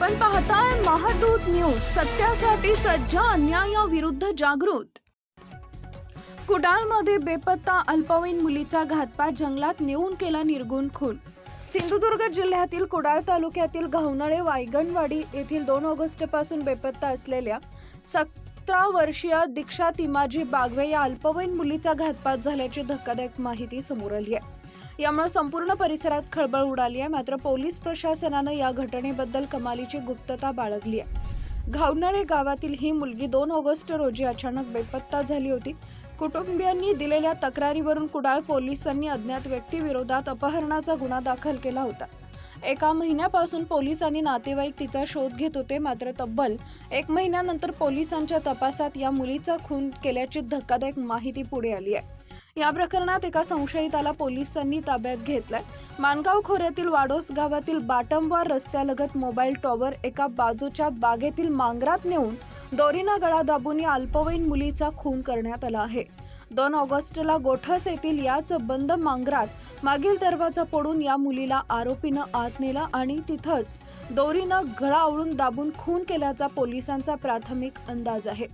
आपण पाहताय महादूत न्यूज सत्यासाठी सज्ज अन्यायाविरुद्ध जागृत. कुडाळमध्ये बेपत्ता अल्पवयीन मुलीचा घातपात जंगलात नेऊन केला निर्गुण खून. सिंधुदुर्ग जिल्ह्यातील कुडाळ तालुक्यातील घावनळे वायगणवाडी येथील दोन ऑगस्टपासून बेपत्ता असलेल्या सतरा वर्षीय दीक्षा तिमाजी बागवे या अल्पवयीन मुलीचा घातपात झाल्याची धक्कादायक माहिती समोर आली आहे. यामुळे संपूर्ण परिसरात खळबळ उडाली आहे. मात्र पोलीस प्रशासनानं या घटनेबद्दल कमालीची गुप्तता बाळगली आहे. घावनळे गावातील ही मुलगी दोन ऑगस्ट रोजी अचानक बेपत्ता झाली होती. कुटुंबियांनी दिलेल्या तक्रारीवरून कुडाळ पोलिसांनी अज्ञात व्यक्तीविरोधात अपहरणाचा गुन्हा दाखल केला होता. एका महिन्यापासून पोलीस आणि नातेवाईक तिचा शोध घेत होते. मात्र तब्बल एक महिन्यानंतर पोलिसांच्या तपासात या मुलीचा खून केल्याची धक्कादायक माहिती पुढे आली आहे. या प्रकरणात एका संशयिताला पोलिसांनी ताब्यात घेतलाय. मानगाव खोऱ्यातील वाडोस गावातील बाटमवार रस्त्यालगत मोबाईल टॉवर एका बाजूच्या बागेतील मांगरात नेऊन दोरीना गळा दाबून या अल्पवयीन मुलीचा खून करण्यात आला आहे. दोन ऑगस्टला गोठस येथील याच बंद मांगरात मागील दरवाजा पडून या मुलीला आरोपीनं आत नेला आणि तिथंच दोरीनं गळा आवळून दाबून खून केल्याचा पोलिसांचा प्राथमिक अंदाज आहे.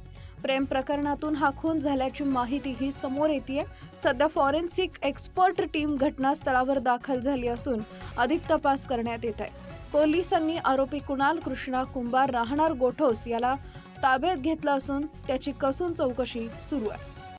प्रेम प्रकरणातून हा खून झाल्याची माहितीही समोर येते सध्या फॉरेन्सिक एक्सपर्ट टीम घटनास्थळावर दाखल झाली असून अधिक तपास करण्यात येत आहे. पोलिसांनी आरोपी कुणाल कृष्णा कुंभार राहणार गोठोस याला ताब्यात घेतलं असून त्याची कसून चौकशी सुरू आहे.